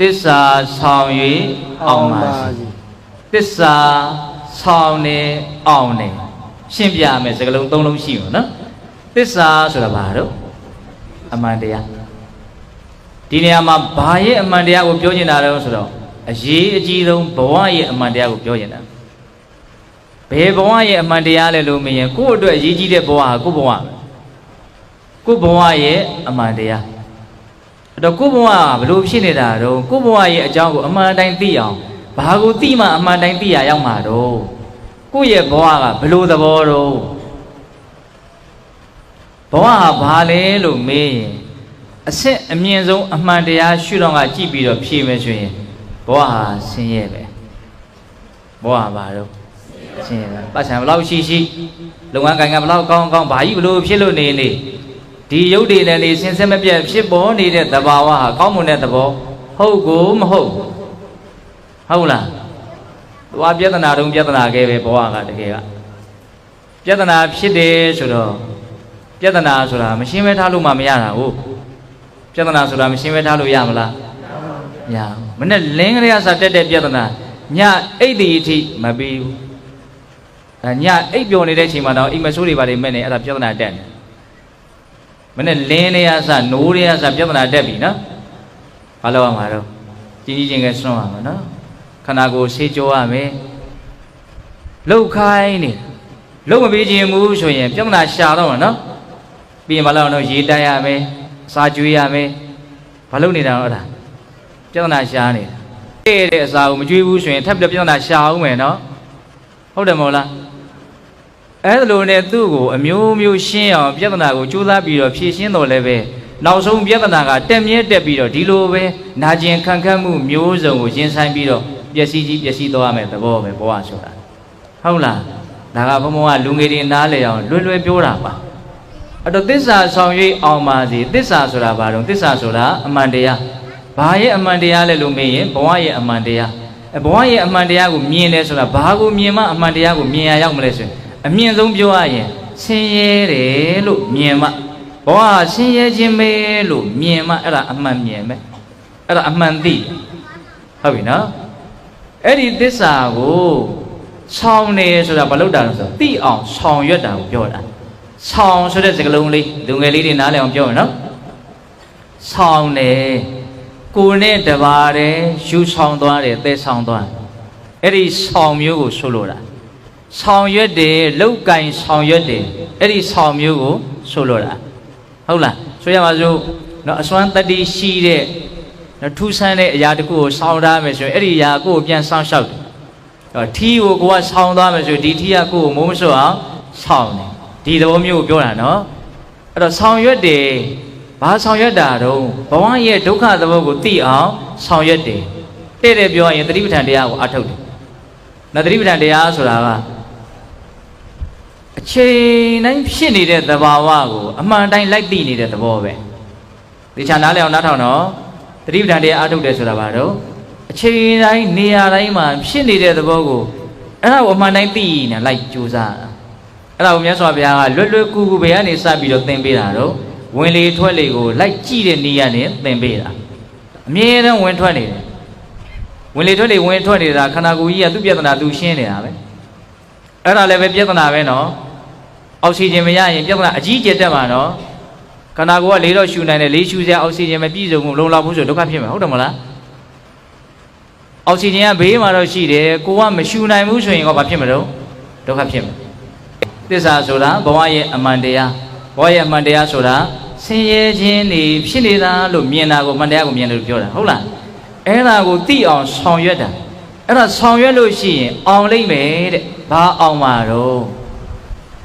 သစ္စာဆောင်၍အောင်ပါစေသစ္စာဆောင်နေအောင်နေရှင်းပြမယ်စကားလုံးသုံးလုံးရှိမှာနော်သစ္စာဆိုတာဘာတော့အမှန်တရားဒီနေရာမှာဘာရဲ့အမှန်တရားကိုပြောနေတာလဲဆိုတော့အရေးအကြီးဆုံးဘဝရဲ့အမှန်တရားကိုပြောနေတာဘယ်ဘဝရဲ့အမှန်တရားလဲလို့မရင်ကိုယ့်အတွက်အရေးကြီးတဲ့ဘဝဟာကိုယ့်ဘဝပဲကိုယ့်ဘဝရဲ့အမှန်တရား အဲ့တော့ကိုယ့်ဘဝကဘယ်လိုဖြစ်နေတာတော့ကိုယ့်ဘဝရဲ့အကြောင်းကိုအမှန်တိုင်းသိအောင်ဘာကိုသိမှအမှန်တိုင်းသိရရောက်မှာတော့ကိုယ့်ရဲ့ဘဝကဘယ်လိုသဘောတော့ဘဝဟာဘာလဲလို့မေးရင်အဆင့်အမြင့်ဆုံးအမှန်တရားရှုတော့ကကြည့်ပြီးတော့ဖြေမယ်ဆိုရင်ဘဝဟာဆင်းရဲပဲဘဝဟာဘာတော့ဆင်းရဲပဲပတ်စံဘယ်လောက်ရှိရှိလုပ်ငန်းကိုင်ကဘယ်လောက်ကောင်းကောင်းဘာကြီးဘလို့ဖြစ်လို့နေနေ ဒီရုပ်တွေနဲ့နေဆင်းဆက်မပြတ်ဖြစ်ပေါ်နေတဲ့သဘာဝဟာကောင်းမွန်တဲ့သဘောဟုတ်ကိုမဟုတ်ဟုတ်လားသွားပြဿနာတုံးပြဿနာခဲ့ပဲဘဝကတကယ်ကပြဿနာဖြစ်တယ်ဆိုတော့ပြဿနာဆိုတာမရှင်းမဲထားလို့မှမရတာဟုတ်ပြဿနာဆိုတာမရှင်းမဲထားလို့ရမလားမရဘူးမနဲ့လင်းကလေးကစားတက်တဲ့ပြဿနာညအိတ်ဒီအထိမပြီးဘူးအဲညအိတ်ပျော်နေတဲ့အချိန်မှာတော့အိမ်မဆိုးတွေပါနေမဲ့နေအဲ့ဒါပြဿနာတက်နေ မနဲ့လင်းလေးကစားနိုးလေးကစားပြဿနာတက်ပြီနော်ဘာလို့ရမှာတော့ကြီးကြီးချင်းကစွန့်ရမှာနော်ခန္ဓာကိုယ်ဆေးကြောရမယ်လှုပ်ခိုင်းနေလှုပ်မပေးခြင်းဘူးဆိုရင်ပြဿနာရှာတော့မှာနော်ပြီးရင်မလောက်တော့ရေးတိုက်ရမယ်စာကျွေးရမယ်ဘာလုပ်နေတာတော့အဲ့ဒါပြဿနာရှာနေတာတဲ့တဲ့အစာကိုမကျွေးဘူးဆိုရင်ထပ်ပြီးပြဿနာရှာအောင်မယ်နော်ဟုတ်တယ်မဟုတ်လား အဲ့ဒါလိုနဲ့သူ့ကိုအမျိုးမျိုးရှင်းအောင်ပြဿနာကိုကြိုးစားပြီးတော့ဖြေရှင်းတော့လည်းပဲနောက်ဆုံးပြဿနာကတက်မြဲတက်ပြီးတော့ဒီလိုပဲနာကျင်ခံခတ်မှုမျိုးစုံကိုရင်ဆိုင်ပြီးတော့ပျက်စီးကြီးပျက်စီးသွားမယ်သဘောပဲဘဝဆိုတာဟုတ်လားဒါကဘုံဘုံကလူငယ်တွေနားလေအောင်လွယ်လွယ်ပြောတာပါအဲ့တော့သစ္စာဆောင်၍အောင်ပါစေသစ္စာဆိုတာဘာလို့သစ္စာဆိုတာအမှန်တရားဘာရဲ့အမှန်တရားလဲလို့မေးရင်ဘဝရဲ့အမှန်တရားအဘဝရဲ့အမှန်တရားကိုမြင်တယ်ဆိုတာဘာကိုမြင်မှအမှန်တရားကိုမြင်ရရောက်မလဲဆိုရင် အမြင့်ဆုံးပြောရရင်ဆင်းရဲတယ်လို့မြင်မှဘဝဆင်းရဲခြင်းပဲလို့မြင်မှအဲ့ဒါအမှန်မြင်ပဲအဲ့ဒါအမှန်သိဟုတ်ပြီနော်အဲ့ဒီသစ္စာကိုဆောင်းနေဆိုတာဘာလို့တာလဲဆိုတော့သိအောင်ဆောင်းရွက်တာကိုပြောတာဆောင်းဆိုတဲ့စကားလုံးလေးလူငယ်လေးတွေနားလည်အောင်ပြောမယ်နော်ဆောင်းနေကိုယ်နဲ့တပါးတယ်ယူဆောင်သွားတယ်သဲဆောင်သွားအဲ့ဒီဆောင်းမျိုးကိုဆိုလိုတာ ဆောင်ရွက်တယ်လောက်ကင်ဆောင်ရွက်တယ်အဲ့ဒီဆောင်မျိုးကိုဆိုလိုတာဟုတ်လားဆိုရပါစို့နော်အစွမ်းတတ္တိရှိတဲ့နော်ထူးဆန်းတဲ့အရာတစ်ခုကိုဆောင်းထားမယ်ဆိုရင်အဲ့ဒီအရာကိုပြန်ဆောင်းလျှောက်တယ်တော့ထီးကိုကိုကဆောင်းသွားမယ်ဆိုရင်ဒီထီးကကိုကိုမိုးမစွတ်အောင်ဆောင်းတယ်ဒီသဘောမျိုးကိုပြောတာနော်အဲ့တော့ဆောင်ရွက်တယ်ဘာဆောင်ရွက်တာတော့ဘဝရဲ့ဒုက္ခသဘောကိုသိအောင်ဆောင်ရွက်တယ်တဲ့တဲ့ပြောရင်သတိပဋ္ဌာန်တရားကိုအထုတ်တယ်နော်သတိပဋ္ဌာန်တရားဆိုတာကအ ချိန်တိုင်းဖြစ်နေတဲ့သဘာဝကိုအမှန်တိုင်းလိုက်သိနေတဲ့သဘောပဲဒီချာနားလည်အောင်နားထောင်တော့သတိပဋ္ဌာန်တရားအထုတ်တယ်ဆိုတာဘာတော့အချိန်တိုင်းနေရာတိုင်းမှာဖြစ်နေတဲ့သဘောကိုအဲ့ဒါကိုအမှန်တိုင်းသိနေလိုက်ကြိုးစားတာအဲ့ဒါကိုမြတ်စွာဘုရားကလွတ်လွတ်ကူကူဘယ်ကနေစပြီးတော့သင်ပေးတာတော့ဝင်လေထွက်လေကိုလိုက်ကြည့်တဲ့နေရာနဲ့သင်ပေးတာအမြဲတမ်းဝင်ထွက်နေတယ်ဝင်လေထွက်လေဝင်ထွက်နေတာခန္ဓာကိုယ်ကြီးကသူ့ပြဿနာသူရှင်းနေတာပဲအဲ့ဒါလည်းပဲပြဿနာပဲနော် အောက်ဆီဂျင်မရရင်ပြဿနာအကြီးကျယ်တက်မှာနော်ခန္ဓာကိုယ်ကလေးတော့ရှူနိုင်တယ်လေးရှူစရာအောက်ဆီဂျင်မပြည့်စုံဘူးလုံလောက်ဘူးဆိုဒုက္ခဖြစ်မှာဟုတ်တယ်မလားအောက်ဆီဂျင်ကဘေးမှာတော့ရှိတယ်ကိုကမရှူနိုင်ဘူးဆိုရင်တော့ဘာဖြစ်မလို့ဒုက္ခဖြစ်မှာသစ္စာဆိုတာဘဝရဲ့အမှန်တရားဘဝရဲ့အမှန်တရားဆိုတာဆင်းရဲခြင်းနေဖြစ်နေတာလို့မြင်တာကိုအမှန်တရားကိုမြင်တယ်လို့ပြောတာဟုတ်လားအဲ့ဒါကိုသိအောင်ဆောင်ရွက်တာအဲ့ဒါဆောင်ရွက်လို့ရှိရင်အောင်လိမ့်မယ်တဲ့ဘာအောင်မှာတော့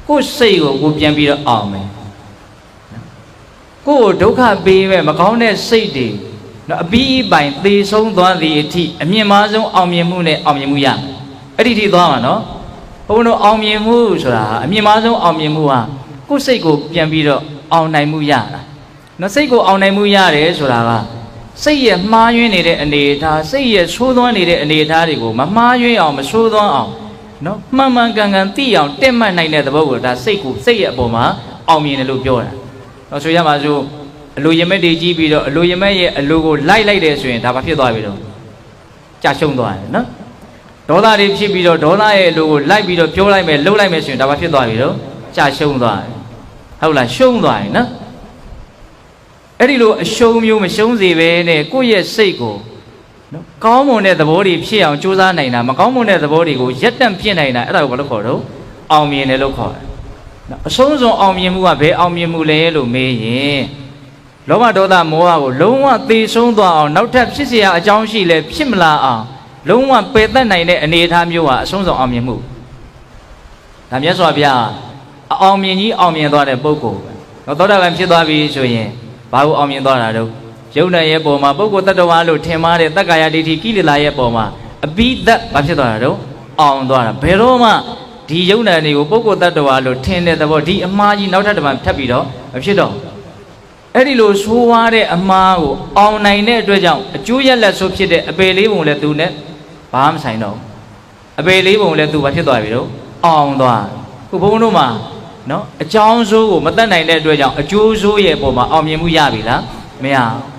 ကိုယ်စိတ်ကိုကိုပြန်ပြီးတော့အောင်မယ်ကိုယ်ဒုက္ခပေးမဲ့မကောင်းတဲ့စိတ်တွေနော်အပီးပိုင်သေဆုံးသွားသည့်အထိအမြင့်မားဆုံးအောင်မြင်မှုနဲ့အောင်မြင်မှုရအဲ့ဒီထိသွားမှာနော်ဘုန်းတော်အောင်မြင်မှုဆိုတာအမြင့်မားဆုံးအောင်မြင်မှုဟာကိုယ်စိတ်ကိုပြန်ပြီးတော့အောင်နိုင်မှုရတာနော်စိတ်ကိုအောင်နိုင်မှုရတယ်ဆိုတာကစိတ်ရဲ့မှားယွင်းနေတဲ့အနေအထားစိတ်ရဲ့ဆိုးသွမ်းနေတဲ့အနေအထားတွေကိုမမှားယွင်းအောင်မဆိုးသွမ်းအောင် နော်မှန်မှန်ကန်ကန်သိအောင်တက်မှတ်နိုင်တဲ့သဘောကိုဒါစိတ်ကိုစိတ်ရဲ့အပေါ်မှာအောင်မြင်တယ်လို့ပြောတာ။တော့ဆိုရမှာဆိုအလိုရမက်တွေကြီးပြီးတော့အလိုရမက်ရဲ့အလိုကိုလိုက်လိုက်တယ်ဆိုရင်ဒါဘာဖြစ်သွားပြီတော့ကြာရှုံးသွားတယ်နော်ဒေါသတွေဖြစ်ပြီးတော့ဒေါသရဲ့အလိုကိုလိုက်ပြီးတော့ပြောလိုက်မယ်လှုပ်လိုက်မယ်ဆိုရင်ဒါဘာဖြစ်သွားပြီတော့ကြာရှုံးသွားတယ်ဟုတ်လားရှုံးသွားတယ်နော်အဲ့ဒီလိုအရှုံးမျိုးမရှုံးစေပဲနဲ့ကိုယ့်ရဲ့စိတ်ကို နော်ကောင်းမွန်တဲ့သဘောတွေဖြစ်အောင်ကြိုးစားနိုင်တာမကောင်းမွန်တဲ့သဘောတွေကိုရက်တန့်ဖြစ်နိုင်တာအဲ့ဒါကိုဘာလို့ခေါ်တော့အောင်မြင်တယ်လို့ခေါ်တယ်နော်အဆုံးစွန်အောင်မြင်မှုကဘယ်အောင်မြင်မှုလဲလို့မေးရင်လောဘဒေါသမောဟကိုလုံးဝသေဆုံးသွားအောင်နောက်ထပ်ဖြစ်เสียအကြောင်းရှိလဲဖြစ်မလာအောင်လုံးဝပယ်တတ်နိုင်တဲ့အနေအထားမျိုးဟာအဆုံးစွန်အောင်မြင်မှုဒါမြတ်စွာဘုရားအအောင်မြင်ကြီးအောင်မြင်သွားတဲ့ပုဂ္ဂိုလ်ပဲတော့သောတာပန်ဖြစ်သွားပြီဆိုရင်ဘာလို့အောင်မြင်သွားတာတော့ ယုံနဲ့ရဲ့ပုံမှာပုဂ္ဂိုလ်တ attva လို့ထင်မှားတဲ့တက္ကာယဒိဋ္ဌိကိလေသာရဲ့ပုံမှာအပိသက်ဘာဖြစ်သွားတာတော့အောင်သွားတာဘယ်တော့မှဒီယုံနဲ့တွေကိုပုဂ္ဂိုလ်တ attva လို့ထင်တဲ့သဘောဒီအမှားကြီးနောက်ထပ်တစ်ပတ်ထပ်ပြီးတော့မဖြစ်တော့ဘူးအဲ့ဒီလိုဆိုးွားတဲ့အမှားကိုအောင်နိုင်တဲ့အတွက်ကြောင့်အကျိုးရလက်ဆိုးဖြစ်တဲ့အပေလေးပုံလည်းသူနဲ့ဘာမှမဆိုင်တော့ဘူးအပေလေးပုံလည်းသူဘာဖြစ်သွားပြီတော့အောင်သွားခုဘုန်းတို့မှာနော်အကြောင်းဆိုးကိုမတတ်နိုင်တဲ့အတွက်ကြောင့်အကျိုးဆိုးရဲ့ပုံမှာအောင်မြင်မှုရပြီလားမရဘူး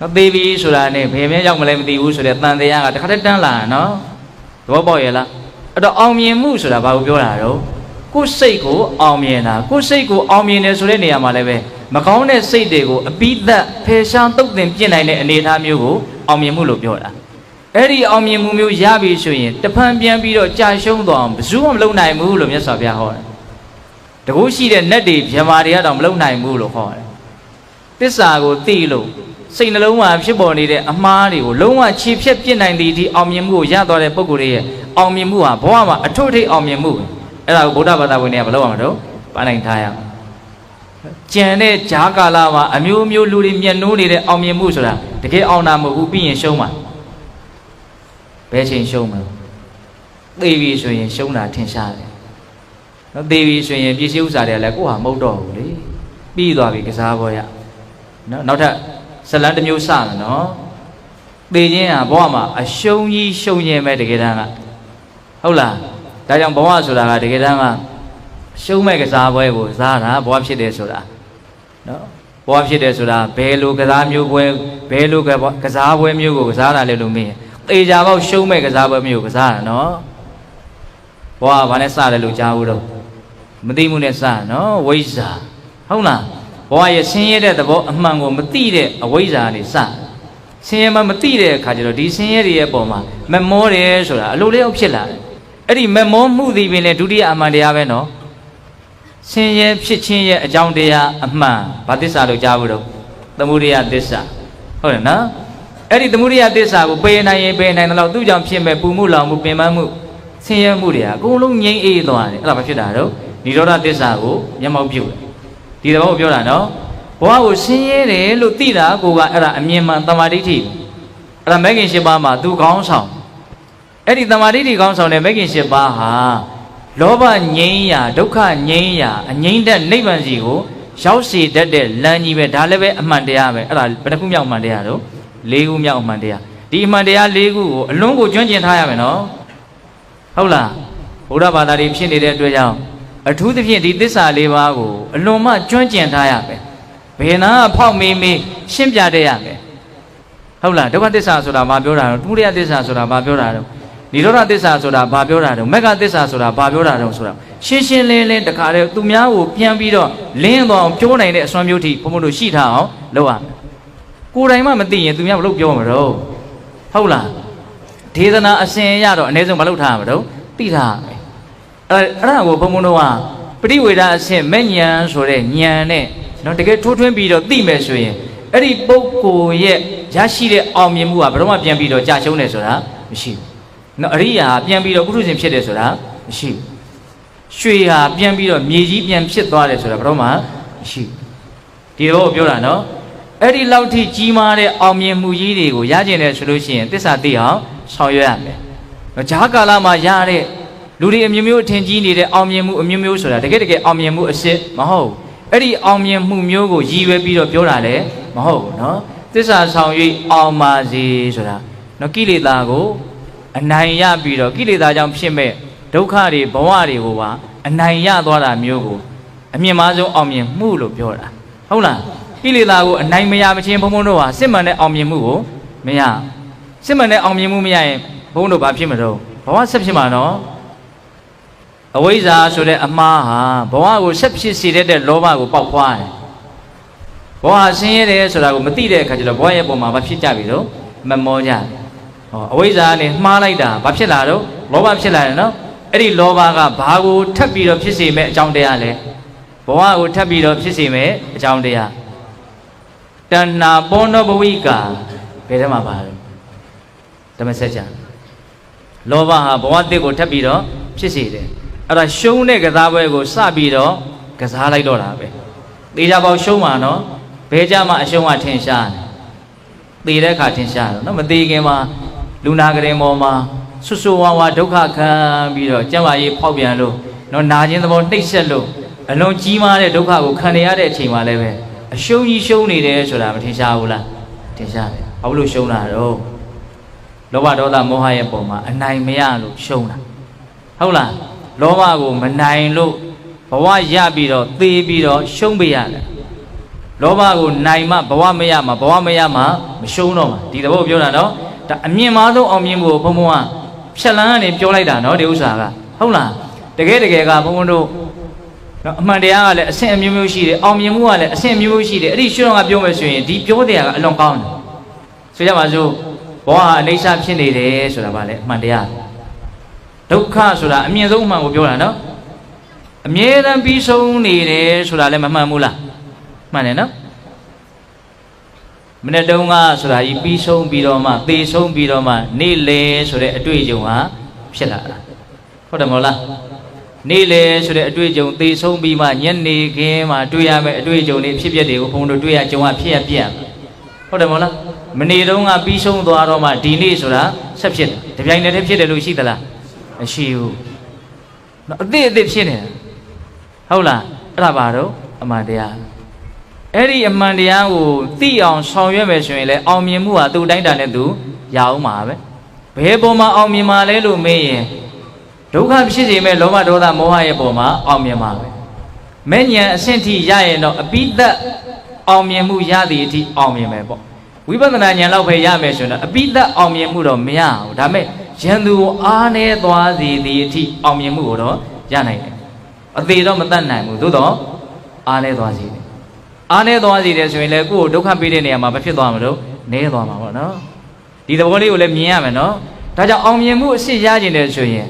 နော်သေးပြီဆိုတာနဲ့ဘယ်မှရောက်မလဲမသိဘူးဆိုတဲ့တန်တရားကတစ်ခါတည်းတန်းလာတာနော်သဘောပေါက်ရဲ့လားအဲ့တော့အောင်မြင်မှုဆိုတာဘာကိုပြောတာတော့ကိုယ်စိတ်ကိုအောင်မြင်တာကိုယ်စိတ်ကိုအောင်မြင်တယ်ဆိုတဲ့နေရာမှာလည်းပဲမကောင်းတဲ့စိတ်တွေကိုအပိသက်ဖယ်ရှားတုတ်တင်ပြစ်နိုင်တဲ့အနေအထားမျိုးကိုအောင်မြင်မှုလို့ပြောတာအဲ့ဒီအောင်မြင်မှုမျိုးရပြီဆိုရင်တဖန်ပြန်ပြီးတော့ကြာရှုံးသွားအောင်ဘယ်သူမှမလုပ်နိုင်ဘူးလို့မြတ်စွာဘုရားဟောတယ်တကူရှိတဲ့နတ်တွေဗြဟ္မာတွေကတော့မလုပ်နိုင်ဘူးလို့ဟောတယ်တစ္ဆာကိုသိလို့ စိတ်နှလုံးမှာဖြစ်ပေါ်နေတဲ့အမှားတွေကိုလုံးဝခြေဖြတ်ပြစ်နိုင်သည့်ဒီအောင်မြင်မှုကိုရသွားတဲ့ပုဂ္ဂိုလ်ရဲ့အောင်မြင်မှုဟာဘဝမှာအထွတ်ထိပ်အောင်မြင်မှုပဲအဲ့ဒါကိုဗုဒ္ဓဘာသာဝင်တွေကမလုပ်ရမှာတော့ပန်းနိုင်ထားရအောင်ကျန်တဲ့ဂျားကာလမှာအမျိုးမျိုးလူတွေမျက်နှိုးနေတဲ့အောင်မြင်မှုဆိုတာတကယ်အောင်တာမဟုတ်ဘူးပြီးရင်ရှုံးမှာဘယ်ချိန်ရှုံးမလဲသိပြီဆိုရင်ရှုံးတာထင်ရှားတယ်နော်သိပြီဆိုရင်ပစ္စည်းဥစ္စာတွေကလည်းကိုယ့်ဟာမဟုတ်တော့ဘူးလေပြီးသွားပြီကစားပေါ်ရနော်နောက်ထပ် ဇလန်းတစ်မျိုးစမယ်နော်သိချင်းဟာဘဝမှာအရှုံးကြီးရှုံးခြင်းပဲတကယ်တမ်းကဟုတ်လားဒါကြောင့်ဘဝဆိုတာကတကယ်တမ်းကရှုံးမဲ့ကစားပွဲကိုစားတာဘဝဖြစ်တယ်ဆိုတာနော်ဘဝဖြစ်တယ်ဆိုတာဘယ်လိုကစားမျိုးပွဲဘယ်လိုကစားပွဲမျိုးကိုကစားတာလဲလို့မေးရင်သေချာပေါက်ရှုံးမဲ့ကစားပွဲမျိုးကိုကစားတာနော်ဘဝကဘာနဲ့စတယ်လို့ကြားဘူးတော့မသိမှုနဲ့စနော်ဝိဇ္ဇာဟုတ်လား ဘဝရဲ့ဆင်းရဲတဲ့သဘောအမှန်ကိုမသိတဲ့အဝိဇ္ဇာနေစဆင်းရဲမှမသိတဲ့အခါကျတော့ဒီဆင်းရဲတွေရဲ့ပုံမှာမမောတယ်ဆိုတာအလိုလေးအောင်ဖြစ်လာတယ်အဲ့ဒီမမောမှုသည်ပင်လေဒုတိယအမှန်တရားပဲနော်ဆင်းရဲဖြစ်ခြင်းရဲ့အကြောင်းတရားအမှန်ဘာသစ္စာလို့ကြားဘူးတော့သမုဒိယသစ္စာဟုတ်တယ်နော်အဲ့ဒီသမုဒိယသစ္စာကိုပေနိုင်ရင်ပေနိုင်တယ်လို့သူ့ကြောင့်ဖြစ်မဲ့ပူမှုလောင်မှုပင်ပန်းမှုဆင်းရဲမှုတွေဟာအကုန်လုံးငြိမ့်အေးသွားတယ်အဲ့ဒါမဖြစ်တာတော့និရောဓသစ္စာကိုမျက်မှောက်ပြုတယ် ဒီသဘောကိုပြောတာနော်ဘဝကိုဆင်းရဲတယ်လို့သိတာကိုကအဲ့ဒါအမြင်မှန်တမာဒိဋ္ဌိအဲ့ဒါမဂ္ဂင်၈ပါးမှာသူကောင်းဆောင်အဲ့ဒီတမာဒိဋ္ဌိကောင်းဆောင်တဲ့မဂ္ဂင်၈ပါးဟာလောဘငြိမ်းရာဒုက္ခငြိမ်းရာအငြိမ်းတဲ့နိဗ္ဗာန်စီကိုရောက်စေတတ်တဲ့လမ်းကြီးပဲဒါလည်းပဲအမှန်တရားပဲအဲ့ဒါဘယ်နှခုမြောက်အမှန်တရားတော့၄ခုမြောက်အမှန်တရားဒီအမှန်တရား၄ခုကိုအလုံးကိုကျွမ်းကျင်ထားရမယ်နော်ဟုတ်လားဘုရားဘာသာတွေဖြစ်နေတဲ့အတွက်ကြောင့် အထူးသဖြင့်ဒီသစ္စာလေးပါးကိုအလွန်မှကျွမ်းကျင်ထားရမယ်ဘယ်နာဖောက်မေးမေးရှင်းပြတတ်ရမယ်ဟုတ်လားဒုက္ခသစ္စာဆိုတာဘာပြောတာလဲဒုတိယသစ္စာဆိုတာဘာပြောတာလဲនិရောဓသစ္စာဆိုတာဘာပြောတာလဲမက္ခသစ္စာဆိုတာဘာပြောတာလဲဆိုတာရှင်းရှင်းလင်းလင်းတခါတည်းသူများကိုပြန်ပြီးတော့လင်းသွားအောင်ပြောနိုင်တဲ့အစွမ်းမျိုးထိဘုံဘုံတို့ရှိထားအောင်လုပ်ရမယ်ကိုယ်တိုင်မှမသိရင်သူများဘလို့ပြောမှာတော့ဟုတ်လားဒေသနာအစဉ်ရတော့အ ਨੇ ဆုံးမလုပ်ထားရမှာတော့သိထားရမယ် အဲ့အဲ့ဒါကိုဘုံဘုံတို့ကပရိဝေဒအဆင့်မဲ့ဉဏ်ဆိုတဲ့ဉာဏ်နဲ့နော်တကယ်ထိုးထွင်းပြီးတော့သိမယ်ဆိုရင်အဲ့ဒီပုဂ္ဂိုလ်ရဲ့ရရှိတဲ့အောင်မြင်မှုကဘယ်တော့မှပြန်ပြီးတော့ကြာရှုံးတယ်ဆိုတာမရှိဘူးနော်အရိယာပြန်ပြီးတော့ကုထုရှင်ဖြစ်တယ်ဆိုတာမရှိဘူးရွှေဟာပြန်ပြီးတော့မြေကြီးပြန်ဖြစ်သွားတယ်ဆိုတာဘယ်တော့မှမရှိဘူးဒီတော့ပြောတာနော်အဲ့ဒီလောက်ထိကြီးမားတဲ့အောင်မြင်မှုကြီးတွေကိုရကျင်တယ်ဆိုလို့ရှိရင်သစ္စာသိအောင်ဆောင်ရွက်ရမယ်။ဂျားကာလမှာရတဲ့ လူတွေအမျိုးမျိုးအထင်ကြီးနေတဲ့အောင်မြင်မှုအမျိုးမျိုးဆိုတာတကယ်တကယ်အောင်မြင်မှုအစစ်မဟုတ်ဘူးအဲ့ဒီအောင်မြင်မှုမျိုးကိုရည်ရွယ်ပြီးတော့ပြောတာလည်းမဟုတ်ဘူးเนาะသစ္စာဆောင်၍အောင်ပါစေဆိုတာเนาะကိလေသာကိုအနိုင်ရပြီးတော့ကိလေသာကြောင့်ဖြစ်မဲ့ဒုက္ခတွေဘဝတွေကိုပါအနိုင်ရသွားတာမျိုးကိုအမြင့်မားဆုံးအောင်မြင်မှုလို့ပြောတာဟုတ်လားကိ ကိလေသာကိုအနိုင်မရမချင်းဘုံဘုံတို့ဟာစစ်မှန်တဲ့အောင်မြင်မှုကိုမရစစ်မှန်တဲ့အောင်မြင်မှုမရရင်ဘုံတို့ဘာဖြစ်မလို့ဘဝဆက်ဖြစ်မှာနော် အဝိဇ္ဇာဆိုတဲ့အမှားဟာဘဝကိုဆက်ဖြစ်စေတတ်တဲ့လောဘကိုပေါက်ဖွားတယ်ဘဝဆင်းရဲတယ်ဆိုတာကိုမသိတဲ့အခါကျတော့ဘဝရဲ့ပုံမှာဘာဖြစ်ကြပြီတော့မမောကြတယ်ဟောအဝိဇ္ဇာနဲ့မှားလိုက်တာဘာဖြစ်လာတော့လောဘဖြစ်လာတယ်နော်အဲ့ဒီလောဘကဘာကိုထပ်ပြီးတော့ဖြစ်စေမဲ့အကြောင်းတရားလဲဘဝကိုထပ်ပြီးတော့ဖြစ်စေမဲ့အကြောင်းတရားတဏ္ဏပောနောဘဝိကာဘယ်ထဲမှာပါလဲဓမ္မစကြာလောဘဟာဘဝတစ်ကိုထပ်ပြီးတော့ဖြစ်စေတယ် အဲ့ဒါရှုံးတဲ့ကစားပွဲကိုစပြီးတော့ကစားလိုက်တော့တာပဲတေချာပေါက်ရှုံးမှာနော်ဘယ်ကြမှာအရှုံးကထင်ရှားတယ်သေတဲ့အခါထင်ရှားတယ်နော်မသေးခင်မှာလူနာကလေးပေါ်မှာဆွဆွဝါဝါဒုက္ခခံပြီးတော့ကျမ်းမာရေးဖောက်ပြန်လို့နော်နာခြင်းသဘောနှိပ်စက်လို့အလွန်ကြီးမားတဲ့ဒုက္ခကိုခံနေရတဲ့အချိန်မှာလည်းပဲအရှုံးကြီးရှုံးနေတယ်ဆိုတာမထင်ရှားဘူးလားထင်ရှားတယ်ဘာလို့ရှုံးတာတော့လောဘဒေါသမောဟရဲ့ပုံမှာအနိုင်မရလို့ရှုံးတာဟုတ်လား လောဘကိုမနိုင်လို့ဘဝရပြီးတော့သေပြီးတော့ရှုံးပေးရတယ်လောဘကိုနိုင်မှဘဝမရမှဘဝမရမှမရှုံးတော့မှဒီသဘောပြောတာနော်ဒါအမြင့်မားဆုံးအောင်မြင်မှုကိုဘုံဘုံကဖြက်လန်းကနေပြောလိုက်တာနော်ဒီဥစ္စာကဟုတ်လားတကယ်တကယ်ကဘုံဘုံတို့နော်အမှန်တရားကလည်းအဆင့်အမျိုးမျိုးရှိတယ်အောင်မြင်မှုကလည်းအဆင့်အမျိုးမျိုးရှိတယ်အဲ့ဒီရှုံးကပြောမယ်ဆိုရင်ဒီပြောတရားကအလွန်ကောင်းတယ်ဆိုကြပါစို့ဘဝဟာအိဋ္ဌဖြစ်နေတယ်ဆိုတာဗာလေအမှန်တရား ဒုက္ခဆိုတာအမြင့်ဆုံးအမှန်ကိုပြောတာနော်အမြဲတမ်းပြီးဆုံးနေတယ်ဆိုတာလည်းမမှန်ဘူးလားမှန်တယ်နော်မနေ့တုန်းကဆိုတာကြီးပြီးဆုံးပြီးတော့မှသေဆုံးပြီးတော့မှနေလေဆိုတဲ့အတွေ့အကြုံဟာဖြစ်လာတာဟုတ်တယ်မဟုတ်လားနေလေဆိုတဲ့အတွေ့အကြုံသေဆုံးပြီးမှညနေခင်းမှတွေ့ရမယ့်အတွေ့အကြုံတွေဖြစ်ပျက်တွေကိုဘုံတို့တွေ့ရကြုံရဖြစ်ရပြက်ဟုတ်တယ်မဟုတ်လားမနေ့တုန်းကပြီးဆုံးသွားတော့မှဒီနေ့ဆိုတာဆက်ဖြစ်တယ်တပြိုင်တည်းတည်းဖြစ်တယ်လို့ရှိသလား မရှိဘူးနော်အသစ်အသစ်ဖြစ်နေတာဟုတ်လားအဲ့ဒါပါတော့အမှန်တရားအဲ့ဒီအမှန်တရားကိုသိအောင်ဆောင်ရွက်မယ်ဆိုရင်လည်းအောင်မြင်မှုဟာသူ့တိုင်းတာနဲ့သူရအောင်မှာပဲဘယ်ပုံမှာအောင်မြင်မှာလဲလို့မေးရင်ဒုက္ခဖြစ်စေမဲ့လောဘဒေါသမောဟရဲ့ပုံမှာအောင်မြင်မှာပဲမဲ့ဉဏ်အဆင့်ထိရရင်တော့အပိသက်အောင်မြင်မှုရသည်အထိအောင်မြင်မယ်ပေါ့ဝိပဿနာဉာဏ်လောက်ပဲရမယ်ဆိုရင်တော့အပိသက်အောင်မြင်မှုတော့မရဘူးဒါမဲ့ ယန္သူကိုအားနေသွားစေသည်အထိအောင်မြင်မှုကိုတော့ရနိုင်တယ်အသေးတော့မတတ်နိုင်ဘူးသို့တော့အားနေသွားစေတယ်အားနေသွားစေတယ်ဆိုရင်လည်းကိုယ့်ကိုဒုက္ခပေးတဲ့နေရာမှာမဖြစ်သွားမှာလို့နေသွားမှာပေါ့နော်ဒီသဘောလေးကိုလည်းမြင်ရမယ်နော်ဒါကြောင့်အောင်မြင်မှုအစစ်ရခြင်းတယ်ဆိုရင်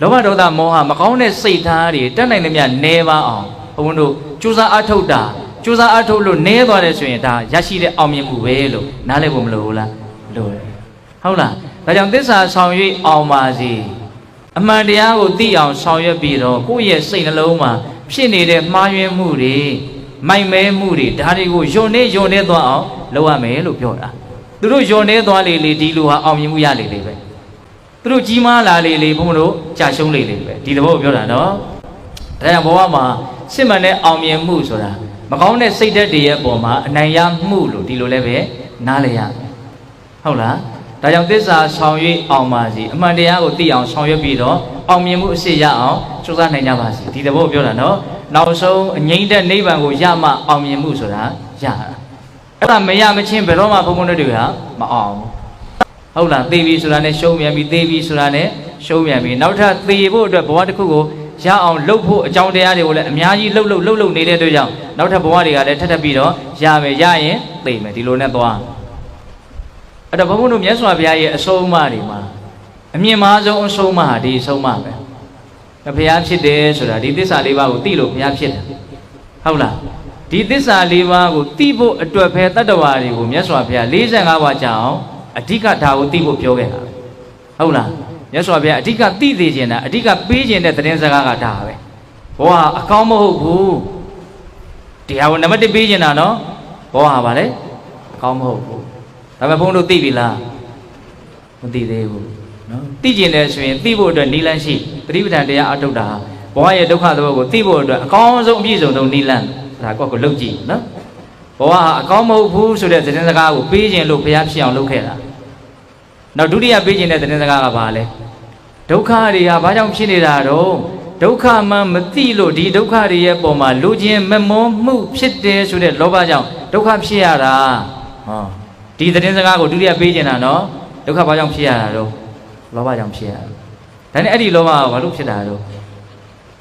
လောဘဒေါသမောဟမကောင်းတဲ့စိတ်ထားတွေတက်နိုင်သမျှနေပါအောင်ဘုန်းတို့ကြိုးစားအထုတ်တာကြိုးစားအထုတ်လို့နေသွားတယ်ဆိုရင်ဒါရရှိတဲ့အောင်မြင်မှုပဲလို့နားလည်ဖို့မလိုဘူးလားလိုတယ်ဟုတ်လား ဒါကြောင့်သစ္စာဆောင်ရွက်အောင်ပါစေအမှန်တရားကိုသိအောင်ဆောင်ရွက်ပြီးတော့ကိုယ့်ရဲ့စိတ်နှလုံးမှာဖြစ်နေတဲ့မှားယွင်းမှုတွေမိုက်မဲမှုတွေဒါတွေကိုယွန်နေယွန်နေသွားအောင်လုပ်ရမယ်လို့ပြောတာသူတို့ယွန်နေသွားလေလေဒီလူဟာအောင်မြင်မှုရလေလေပဲသူတို့ကြီးမားလာလေလေဘုန်းဘုန်းတို့ကြာရှုံးလေလေပဲဒီသဘောကိုပြောတာနော်ဒါကြောင့်ဘဝမှာစစ်မှန်တဲ့အောင်မြင်မှုဆိုတာမကောင်းတဲ့စိတ်ဓာတ်တွေရဲ့အပေါ်မှာအနိုင်ရမှုလို့ဒီလိုလည်းပဲနားလည်ရမယ်ဟုတ်လား ဒါကြောင့်သစ္စာဆောင်ရွက်အောင်ပါစီအမှန်တရားကိုသိအောင်ဆောင်ရွက်ပြီးတော့အောင်မြင်မှုအစစ်ရအောင်စူးစမ်းနိုင်ကြပါစီဒီသဘောကိုပြောတာနော်နောက်ဆုံးအငိမ့်တဲ့နိဗ္ဗာန်ကိုရမှအောင်မြင်မှုဆိုတာရတာအဲ့ဒါမရမချင်းဘယ်တော့မှဘုံဘုံတို့တွေကမအောင်ဟုတ်လားသေပြီဆိုတာနဲ့ရှုံးမြန်ပြီသေပြီဆိုတာနဲ့ရှုံးမြန်ပြီနောက်ထပ်သေဖို့အတွက်ဘဝတစ်ခုကိုရအောင်လှုပ်ဖို့အကြောင်းတရားတွေကိုလည်းအများကြီးလှုပ်လှုပ်လှုပ်လှုပ်နေတဲ့အတွက်ကြောင့်နောက်ထပ်ဘဝတွေကလည်းထပ်ထပ်ပြီးတော့ရမယ်ရရင်သေမယ်ဒီလိုနဲ့သွား အဲ့တော့ဘုန်းဘုန်းတို့မြတ်စွာဘုရားရဲ့အဆုံးအမတွေမှာအမြင့်မားဆုံးအဆုံးအမဟာဒီအဆုံးအမပဲဘုရားဖြစ်တယ်ဆိုတာဒီသစ္စာလေးပါးကိုသိလို့ဘုရားဖြစ်တယ်ဟုတ်လားဒီသစ္စာလေးပါးကိုသိဖို့အတွက်ပဲတတ္တဝါတွေကိုမြတ်စွာဘုရား45ပါးကြာအောင်အဓိကဒါကိုသိဖို့ပြောခဲ့တာဟုတ်လားမြတ်စွာဘုရားအဓိကသိသေးခြင်းတာအဓိကပေးခြင်းတဲ့သတင်းစကားကဒါပဲဘဝအကောင်းမဟုတ်ဘူးတရားကိုနံပါတ်1ပေးခြင်းတာနော်ဘဝဟာဗာလေအကောင်းမဟုတ်ဘူး ဒါပေမဲ့ဘုန်းတို့သိပြီလားမသိသေးဘူးနော်သိကျင်တယ်ဆိုရင်သိဖို့အတွက်နိလန့်ရှိပရိပဒံတရားအထုတ်တာဘဝရဲ့ဒုက္ခသဘောကိုသိဖို့အတွက်အကောင်းဆုံးအပြည့်စုံဆုံးနိလန့်ဒါကောက်ကိုလုပ်ကြည့်နော်ဘဝဟာအကောင်းမဟုတ်ဘူးဆိုတဲ့သတင်းစကားကိုပေးခြင်းလို့ဘုရားဖြစ်အောင်လုပ်ခဲ့တာနောက်ဒုတိယပေးခြင်းတဲ့သတင်းစကားကဘာလဲဒုက္ခတွေဟာဘာကြောင့်ဖြစ်နေတာတော့ဒုက္ခမှမသိလို့ဒီဒုက္ခတွေရဲ့ပုံမှာလူချင်းမမွန်းမှုဖြစ်တယ်ဆိုတဲ့လောဘကြောင့်ဒုက္ခဖြစ်ရတာဟော ဒီသတင်းစကားကိုဒုတိယပေးကျင်တာနော်ဒုက္ခဘာကြောင့်ဖြစ်ရတာတော့လောဘကြောင့်ဖြစ်ရတာဒါနဲ့အဲ့ဒီလောဘကဘာလို့ဖြစ်တာတော့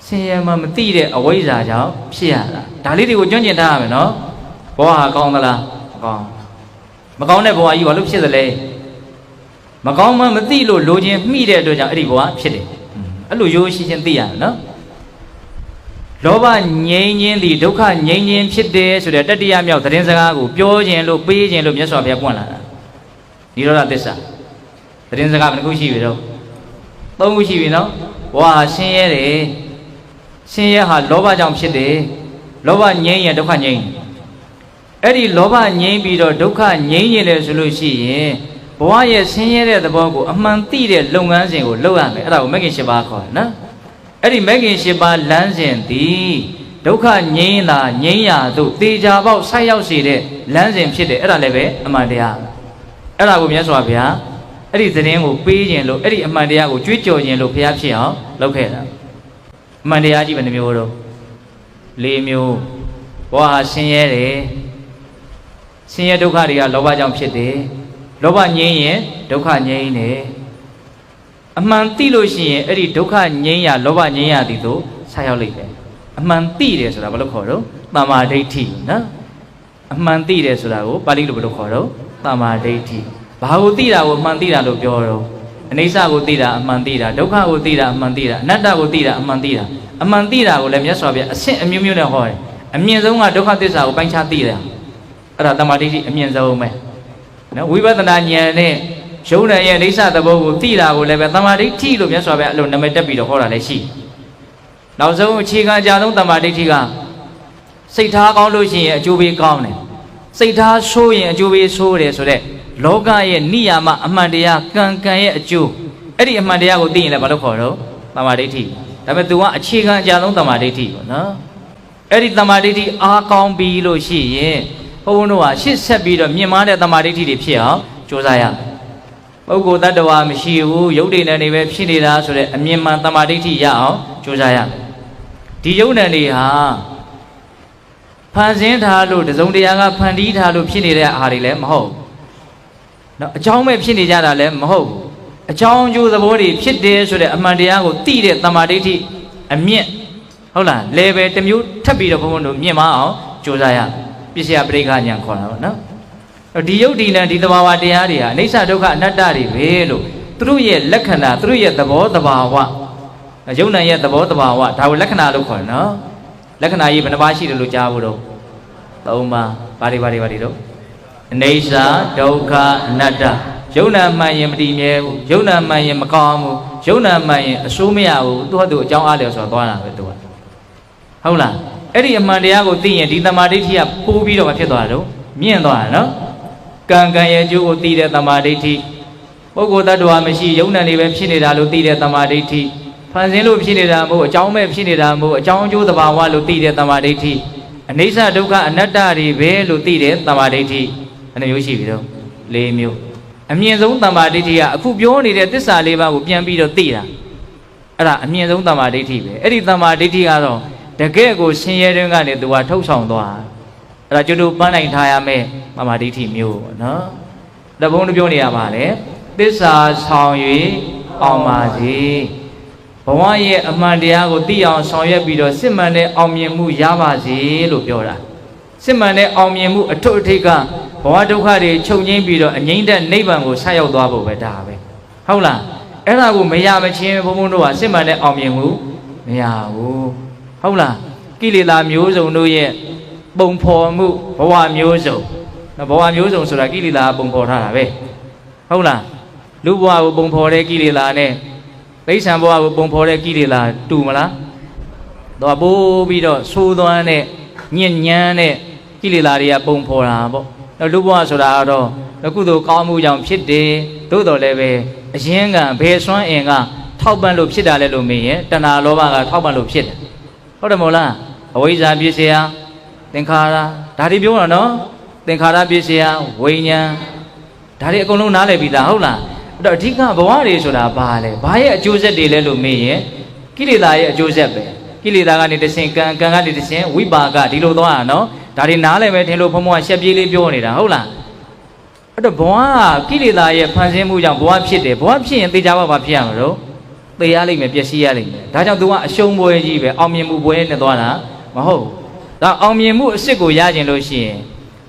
ဆင်းရဲမှမသိတဲ့အဝိဇ္ဇာကြောင့်ဖြစ်ရတာဒါလေးတွေကိုကျွမ်းကျင်ထားရမယ်နော်ဘဝဟာကောင်းသလားမကောင်းမကောင်းတဲ့ဘဝကြီးဘာလို့ဖြစ်သလဲမကောင်းမှမသိလို့လိုချင်မိတဲ့အတွက်ကြောင့်အဲ့ဒီဘဝဖြစ်တယ်အဲ့လိုရိုးရှင်းရှင်းသိရမယ်နော် လောဘငြိမ်းခြင်းသည်ဒုက္ခငြိမ်းခြင်းဖြစ်တယ်ဆိုတဲ့တတိယမြောက်သတင်းစကားကိုပြောခြင်းလို့ပေးခြင်းလို့မြတ်စွာဘုရားပွင့်လာတာនិရောဓသစ္စာသတင်းစကားဘယ်နှခုရှိပြီတော့သုံးခုရှိပြီနော်ဘဝဟာဆင်းရဲတယ်ဆင်းရဲဟာလောဘကြောင့်ဖြစ်တယ်လောဘငြိမ်းရင်ဒုက္ခငြိမ်းအဲ့ဒီလောဘငြိမ်းပြီးတော့ဒုက္ခငြိမ်းရင်လည်းဆိုလို့ရှိရင်ဘဝရဲ့ဆင်းရဲတဲ့သဘောကိုအမှန်သိတဲ့လုပ်ငန်းစဉ်ကိုလုပ်ရမယ်အဲ့ဒါကိုမဂ္ဂင်၈ပါးခေါ်တယ်နော် အဲ့ဒီမဂ်ကင်၈ပါးလမ်းစဉ်သည်ဒုက္ခငြိမ်းလာငြိမ်းရာသို့တေချာပေါက်ဆိုက်ရောက်စေတဲ့လမ်းစဉ်ဖြစ်တယ်အဲ့ဒါလည်းပဲအမှန်တရားအဲ့ဒါကိုမြတ်စွာဘုရားအဲ့ဒီသတင်းကိုပေးခြင်းလို့အဲ့ဒီအမှန်တရားကိုကြွေးကြော်ခြင်းလို့ဘုရားဖြစ်အောင်လုပ်ခဲ့တာအမှန်တရားကြီးဘယ်နှမျိုးတော့၄မျိုးဘဝဟာဆင်းရဲတယ်ဆင်းရဲဒုက္ခတွေကလောဘကြောင့်ဖြစ်တယ်လောဘငြိမ်းရင်ဒုက္ခငြိမ်းတယ် အမှန်သိလို့ရှိရင်အဲ့ဒီဒုက္ခငြိမ်းရလောဘငြိမ်းရသည်သို့ဆက်ရောက်လိမ့်မယ်အမှန်သိတယ်ဆိုတာဘာလို့ခေါ်တော့တမာဒိဋ္ဌိနော်အမှန်သိတယ်ဆိုတာကိုပါဠိလိုဘယ်လိုခေါ်တော့တမာဒိဋ္ဌိဘာကိုသိတာကိုအမှန်သိတာလို့ပြောတော့အနိစ္စကိုသိတာအမှန်သိတာဒုက္ခကိုသိတာအမှန်သိတာအနတ္တကိုသိတာအမှန်သိတာအမှန်သိတာကိုလည်းမြတ်စွာဘုရားအဆင့်အမျိုးမျိုးနဲ့ဟောတယ်အမြင့်ဆုံးကဒုက္ခသစ္စာကိုပိုင်းခြားသိတယ်အဲ့ဒါတမာဒိဋ္ဌိအမြင့်ဆုံးပဲနော်ဝိပဿနာဉာဏ်နဲ့ ရုံးတဲ့ရဲ့အိဋ္ဌသဘောကိုသိတာကိုလည်းပဲတမာဒိဋ္ဌိလို့မြတ်စွာဘုရားအဲ့လိုနာမည်တက်ပြီးတော့ဟောတာလည်းရှိတယ်နောက်ဆုံးအခြေခံအကြဆုံးတမာဒိဋ္ဌိကစိတ်ထားကောင်းလို့ရှိရင်အကျိုးပေးကောင်းတယ်စိတ်ထားဆိုးရင်အကျိုးပေးဆိုးတယ်ဆိုတော့လောကရဲ့နိယာမအမှန်တရားကံကံရဲ့အကျိုးအဲ့ဒီအမှန်တရားကိုသိရင်လည်းဘာလို့ခေါ်တော့တမာဒိဋ္ဌိဒါပေမဲ့ तू ကအခြေခံအကြဆုံးတမာဒိဋ္ဌိပေါ့နော်အဲ့ဒီတမာဒိဋ္ဌိအားကောင်းပြီလို့ရှိရင်ဘုန်းဘုန်းတို့ဟာရှစ်ဆက်ပြီးတော့မြင်မာတဲ့တမာဒိဋ္ဌိတွေဖြစ်အောင်ကြိုးစားရမယ် ပုဂ္ဂိုလ်တ attva မရှိဘူးယုတ်တိဏ္ဍနေပဲဖြစ်နေတာဆိုတဲ့အမြင်မှန်တမာဒိဋ္ဌိရအောင်ကြိုးစားရမယ်ဒီယုတ်ဏ္ဍတွေဟာဖန်ဆင်းထားလို့တစုံတရာကဖန်တီးထားလို့ဖြစ်နေတဲ့အာဟာတွေလည်းမဟုတ်ဘူးနော်အကြောင်းမဲ့ဖြစ်နေကြတာလည်းမဟုတ်ဘူးအကြောင်းအကျိုးသဘောတွေဖြစ်တယ်ဆိုတဲ့အမှန်တရားကိုသိတဲ့တမာဒိဋ္ဌိအမြင့်ဟုတ်လား level တစ်မျိုးထပ်ပြီးတော့ဘုန်းဘုန်းတို့မြင့်မအောင်ကြိုးစားရပစ္စယပရိက္ခဉာဏ်ခေါ်တာပေါ့နော်အဲ့ ဒီယုတ်ဒီနဲ့ဒီသဘာဝတရားတွေဟာအိဋ္ဌဒုက္ခအနတ္တတွေပဲလို့သူတို့ရဲ့လက္ခဏာသူတို့ရဲ့သဘောသဘာဝယုံ nant ရဲ့သဘောသဘာဝဒါကိုလက္ခဏာလို့ခေါ်တယ်နော်လက္ခဏာကြီးဘယ်နှပါးရှိတယ်လို့ကြားဖို့တော့သုံးပါးဘာတွေဘာတွေဘာတွေတော့အနေစာဒုက္ခအနတ္တယုံနာမှန်ရင်မတည်မြဲဘူးယုံနာမှန်ရင်မကောင်းဘူးယုံနာမှန်ရင်အဆိုးမရဘူးသူ့ဟာသူအကြောင်းအားလျော်ဆိုတော့သွားတာပဲသူကဟုတ်လားအဲ့ဒီအမှန်တရားကိုသိရင်ဒီတမာဒိဋ္ဌိကပိုးပြီးတော့မဖြစ်သွားတာတော့မြင့်သွားတာနော် ကံကံရဲ့အကျိုးကိုသိတဲ့တမာဒိဋ္ဌိပုဂ္ဂိုလ်တ attva မရှိယုံနာနေပဲဖြစ်နေတာလို့သိတဲ့တမာဒိဋ္ဌိဖန်ဆင်းလို့ဖြစ်နေတာမဟုတ်အကြောင်းမဲ့ဖြစ်နေတာမဟုတ်အကြောင်းအကျိုးသဘာဝလို့သိတဲ့တမာဒိဋ္ဌိအနိစ္စဒုက္ခအနတ္တတွေပဲလို့သိတဲ့တမာဒိဋ္ဌိဘယ်နှမျိုးရှိပြီတော့၄မျိုးအမြင့်ဆုံးတမ္မာဒိဋ္ဌိကအခုပြောနေတဲ့သစ္စာလေးပါးကိုပြန်ပြီးတော့သိတာအဲ့ဒါအမြင့်ဆုံးတမ္မာဒိဋ္ဌိပဲအဲ့ဒီတမ္မာဒိဋ္ဌိကတော့တကယ့်ကိုဆင်းရဲတဲ့ကနေသူကထုတ်ဆောင်သွားအဲ့ဒါကျွတ်တို့ပန်းနိုင်ထားရမယ်တ မ္မာဒိဋ္ဌိမျိုးပေါ့နော်တဘုံတို့ပြောနေရပါလေသစ္စာဆောင်၍အောင်ပါစေဘဝရဲ့အမှန်တရားကိုသိအောင်ဆောင်ရွက်ပြီးတော့စစ်မှန်တဲ့အောင်မြင်မှုရပါစေလို့ပြောတာစစ်မှန်တဲ့အောင်မြင်မှုအထွတ်အထိပ်ကဘဝဒုက္ခတွေချုပ်ငိမ့်ပြီးတော့အငြိမ့်တဲ့နိဗ္ဗာန်ကိုဆက်ရောက်သွားဖို့ပဲဒါပဲဟုတ်လားအဲ့ဒါကိုမရမချင်းဘုံဘုံတို့ကစစ်မှန်တဲ့အောင်မြင်မှုမရဘူးဟုတ်လားကိလေသာမျိုးစုံတို့ရဲ့ပုံဖော်မှုဘဝမျိုးစုံ နော်ဘဝမျိုးစုံဆိုတာကိလေသာပုံဖော်ထားတာပဲဟုတ်လားလူဘဝကိုပုံဖော်တဲ့ကိလေသာနဲ့ပိဋ္ဌံဘဝကိုပုံဖော်တဲ့ကိလေသာတူမလားတော့ပိုးပြီးတော့သိုးသွမ်းတဲ့ညဉ့်ညမ်းတဲ့ကိလေသာတွေကပုံဖော်တာပေါ့တော့လူဘဝဆိုတာကတော့ကုသိုလ်ကောင်းမှုကြောင့်ဖြစ်တယ်သို့တော်လည်းပဲအရင်ကဘယ်စွမ်းအင်ကထောက်ပံ့လို့ဖြစ်တာလဲလို့မေးရင်တဏှာလောဘကထောက်ပံ့လို့ဖြစ်တယ်ဟုတ်တယ်မို့လားအဝိဇ္ဇာပြည့်စရာသင်္ခါရဒါတွေပြောတာနော် သင်္ခါရပြည့်စရာဝိညာဉ်ဒါတွေအကုန်လုံးနားလည်ပြီးသားဟုတ်လားအဲ့တော့အဓိကဘဝတွေဆိုတာဘာလဲဘာရဲ့အကျိုးဆက်တွေလဲလို့မေးရင်ကိလေသာရဲ့အကျိုးဆက်ပဲကိလေသာကနေတဆင့်ကံကံကနေတဆင့်ဝိပါကဒီလိုသွားတာနော်ဒါတွေနားလည်းပဲထင်လို့ဘုံဘုံကရှက်ပြေးလေးပြောနေတာဟုတ်လားအဲ့တော့ဘဝကကိလေသာရဲ့ဖန်ဆင်းမှုကြောင့်ဘဝဖြစ်တယ်ဘဝဖြစ်ရင်သေချာပါဘာဖြစ်ရမှာတော့သေရလိမ့်မယ်ပျက်စီးရလိမ့်မယ်ဒါကြောင့် तू ကအရှုံးပွဲကြီးပဲအောင်မြင်မှုပွဲနဲ့သွားတာမဟုတ်ဘူးဒါအောင်မြင်မှုအစ်စ်ကိုရကျင်လို့ရှိရင်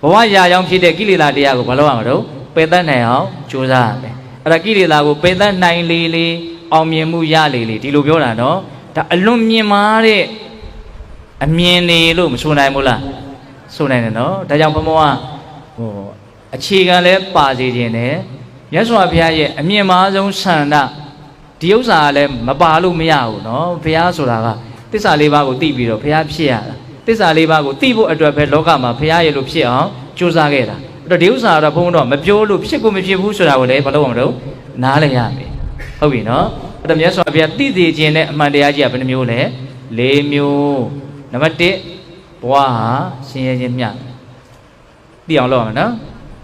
ဘဝရာကြောင့်ဖြစ်တဲ့ကိလေသာတရားကိုမလုပ်ရမှာတော့ပယ်တတ်နိုင်အောင်ကြိုးစားရမယ်အဲ့ဒါကိလေသာကိုပယ်တတ်နိုင်လေလေအောင်မြင်မှုရလေလေဒီလိုပြောတာနော်ဒါအလွန်မြင်မာတဲ့အမြင်နေလို့မဆိုနိုင်ဘူးလားဆိုနိုင်တယ်နော်ဒါကြောင့်ဘုံဘုံကဟိုအခြေခံလဲပါစေခြင်းနဲ့မြတ်စွာဘုရားရဲ့အမြင့်မားဆုံးဆန္ဒဒီဥစ္စာကလည်းမပါလို့မရဘူးနော်ဘုရားဆိုတာကတစ္ဆာလေးပါးကိုသိပြီးတော့ဘုရားဖြစ်ရတာ တစ္ဆာလေးပါးကိုသိဖို့အတွက်ပဲလောကမှာဘုရားရဲ့လို့ဖြစ်အောင်ကြိုးစားခဲ့တာအဲ့တော့ဒီဥစ္စာကတော့ဘုန်းတော်မပြောလို့ဖြစ်ကိုမဖြစ်ဘူးဆိုတာကိုလည်းဘာလို့အောင်မလို့နားလည်ရမယ်ဟုတ်ပြီနော်အဲ့တော့မြတ်စွာဘုရားသိသိခြင်းနဲ့အမှန်တရားကြီးကဘယ်နှမျိုးလဲ၄မျိုးနံပါတ်1ဘဝဟာရှင်ရဲခြင်းမျှသိအောင်လုပ်ရမယ်နော်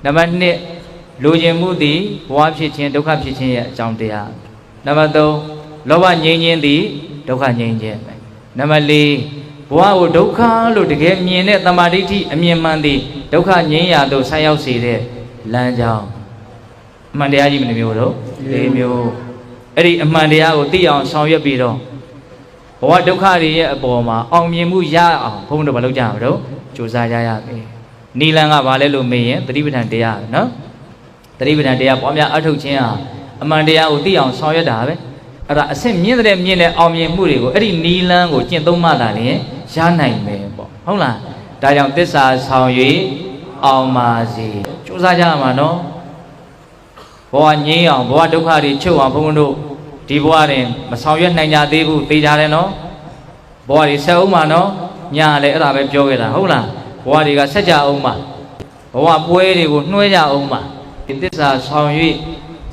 နံပါတ်2လူကျင်မှုသည်ဘဝဖြစ်ခြင်းဒုက္ခဖြစ်ခြင်းရဲ့အကြောင်းတရားနံပါတ်3လောဘငြိမ်းခြင်းသည်ဒုက္ခငြိမ်းခြင်းပဲနံပါတ်4 ဘဝကိုဒုက္ခလို့တကယ်မြင်တဲ့တမာဒိဋ္ဌိအမြင်မှန်သည်ဒုက္ခငြိမ်းရာသို့ဆက်ရောက်စေတဲ့လမ်းကြောင်းအမှန်တရားကြီးမနှမျိုးတော့၄မျိုးအဲ့ဒီအမှန်တရားကိုသိအောင်ဆောင်ရွက်ပြီးတော့ဘဝဒုက္ခတွေရဲ့အပေါ်မှာအောင်မြင်မှုရအောင်ဘုန်းတော်မလုပ်ကြမှာတော့ကြိုးစားကြရမယ်နီလန်ကဘာလဲလို့မေးရင်သတိပဋ္ဌာန်တရားပဲနော်သတိပဋ္ဌာန်တရားပွားများအထုတ်ခြင်းဟာအမှန်တရားကိုသိအောင်ဆောင်ရွက်တာပဲအဲ့ဒါအဆင့်မြင့်တဲ့မြင့်တဲ့အောင်မြင်မှုတွေကိုအဲ့ဒီနီလန်ကိုကျင့်သုံးမှသာလျှင် ရနိုင်မယ်ပေါ့ဟုတ်လားဒါကြောင့်သစ္စာဆောင်၍အောင်ပါစေကြိုးစားကြရမှာနော်ဘဝငြိမ်းအောင်ဘဝဒုက္ခတွေချုပ်အောင်ဘုန်းဘုန်းတို့ဒီဘဝတွင်မဆောင်ရွက်နိုင်ကြသေးဘူးသိကြတယ်နော်ဘဝတွေဆက်အောင်မှာနော်ညာလည်းအဲ့ဒါပဲပြောခဲ့တာဟုတ်လားဘဝတွေကဆက်ကြအောင်မှာဘဝပွဲတွေကိုနှွှဲကြအောင်မှာဒီသစ္စာဆောင်၍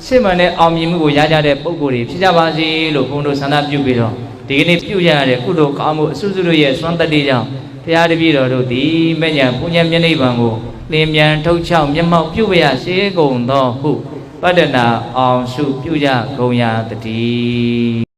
စစ်မှန်တဲ့အောင်မြင်မှုကိုရကြတဲ့ပုံကိုယ်တွေဖြစ်ကြပါစေလို့ဘုန်းတို့ဆန္ဒပြုပြီးတော့ ဒီကနေ့ပြုရတဲ့ကုသိုလ်ကောင်းမှုအစွစုတို့ရဲ့စွမ်းတတ္တိကြောင့်ဘုရားတပည့်တော်တို့သည်မဲ့ညာပုညံမျက်နှိပ်ပံကိုလင်းမြန်ထုတ်ချောက်မျက်မှောက်ပြုပရစေကုန်သောဟုပတ္တနာအောင်စုပြုကြကုန်ရာတည်း